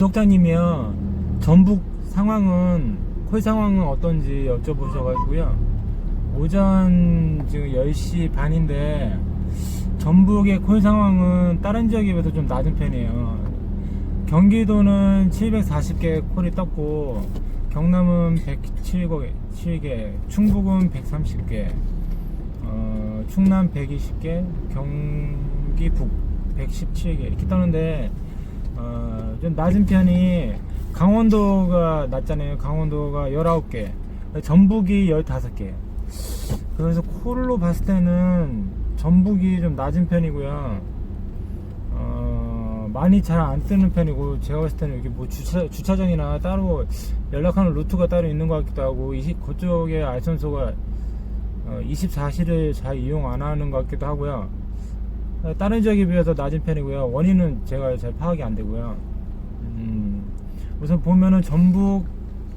구독자님이요. 전북 상황은 콜 상황은 어떤지 여쭤보셔가지고요. 오전 지금 10시 반인데 전북의 콜 상황은 다른 지역에 비해서 좀 낮은 편이에요. 경기도는 740개 콜이 떴고 경남은 107개 충북은 130개 어, 충남 120개 경기 북 117개 이렇게 떠는데 어, 좀 낮은 편이 강원도가 낮잖아요. 강원도가 19개, 전북이 15개. 그래서 콜로 봤을 때는 전북이 좀 낮은 편이고요. 어, 많이 잘 안 뜨는 편이고 제가 봤을 때는 여기 뭐 주차, 주차장이나 따로 연락하는 루트가 따로 있는 것 같기도 하고 이 그쪽에 알선소가 어, 24시를 잘 이용 안 하는 것 같기도 하고요. 어, 다른 지역에 비해서 낮은 편이고요. 원인은 제가 잘 파악이 안 되고요. 음, 우선 보면은 전북,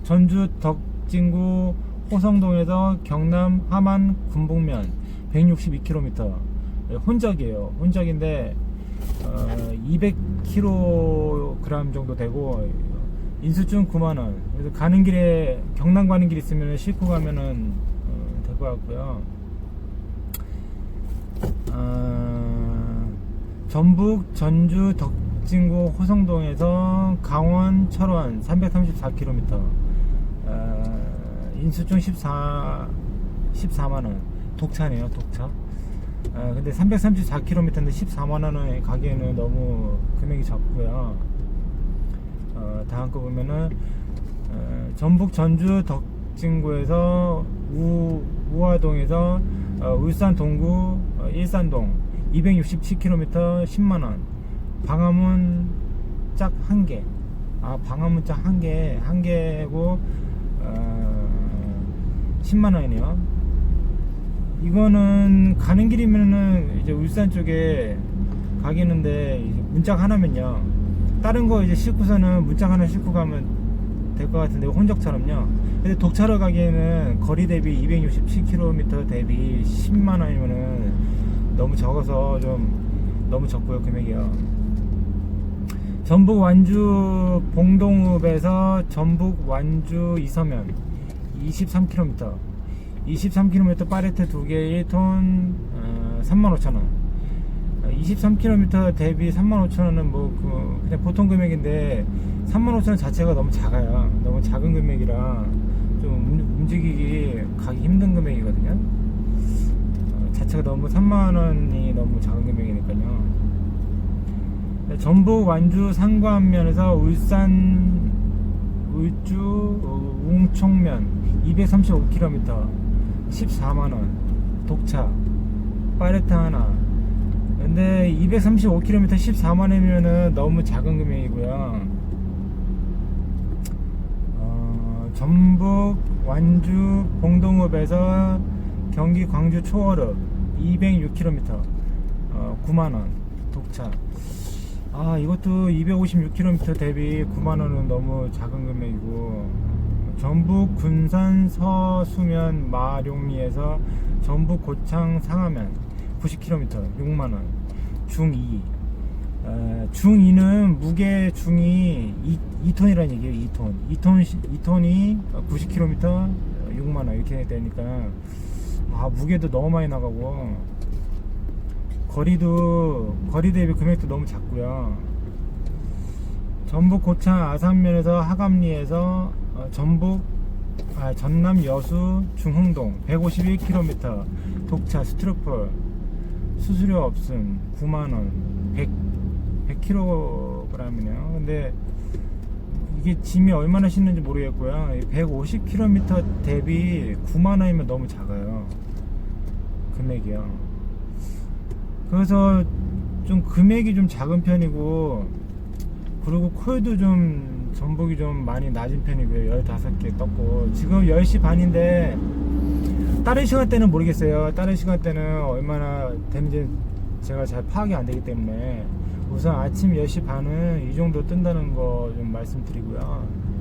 전주, 덕진구, 호성동에서 경남, 함안, 군북면 162km 혼적이에요. 혼적인데 어, 200kg 정도 되고 인수증 9만 원. 그래서 가는 길에 경남 가는 길 있으면 싣고 가면은 어, 될것 같고요. 어, 전북, 전주, 덕진구, 호성동에서 강원, 철원 334km. 어, 인수증 14 14만 원. 독차네요, 독차. 어, 근데 334km인데 14만 원에 가기에는 너무 금액이 적고요. 어, 다음 거 보면은 어, 전북 전주 덕진구에서 우, 우화동에서 어, 울산 동구 어, 일산동 267km 10만원 방화문 짝 한 개. 아 방화문 짝 한 개, 한 개고 어, 10만원이네요. 이거는 가는 길이면은 이제 울산 쪽에 가겠는데 문짝 하나면요. 다른 거 이제 싣고서는 문짝 하나 싣고 가면 될 것 같은데 혼적처럼요. 근데 독차로 가기에는 거리 대비 267km 대비 10만 원이면은 너무 적어서 좀 너무 적고요 금액이요. 전북 완주 봉동읍에서 전북 완주 이서면 23km 23km 파레트 2개 1톤 어, 35,000원. 23km 대비 35,000원은 뭐 그, 그냥 보통 금액인데 35,000원 자체가 너무 작아요. 너무 작은 금액이라 좀 움- 움직이기 가기 힘든 금액이거든요. 어, 자체가 너무 3만원이 너무 작은 금액이니까요. 네, 전북 완주 상관면에서 울산 울주 어, 웅총면 235km 14만원 독차 파레트 하나. 근데 235km 14만원이면은 너무 작은 금액이고요. 어, 전북 완주 봉동읍에서 경기 광주 초월읍 206km 어, 9만원 독차. 아 이것도 256km 대비 9만원은 너무 작은 금액이고 전북 군산 서수면 마룡리에서 전북 고창 상하면 90km 6만원. 중2 어, 중2는 무게 중이 2, 톤이라는 얘기예요 2톤. 2톤, 2톤이 90km 6만원. 이렇게 되니까 아 무게도 너무 많이 나가고. 거리도 거리 대비 금액도 너무 작고요. 전북 고창 아산면에서 하감리에서 어, 전북 아, 전남 여수 중흥동 151km 독차 스트로폴. 수수료 없음 9만원 100, 100kg이네요. 근데 이게 짐이 얼마나 싣는지 모르겠고요. 150km 대비 9만 원이면 너무 작아요. 금액이요. 그래서 좀 금액이 좀 작은 편이고 그리고 콜도 좀 전복이 좀 많이 낮은 편이고요. 15개 떴고. 지금 10시 반인데 다른 시간대는 모르겠어요. 다른 시간대는 얼마나 되는지 제가 잘 파악이 안 되기 때문에 우선 아침 10시 반은 이 정도 뜬다는 거 좀 말씀드리고요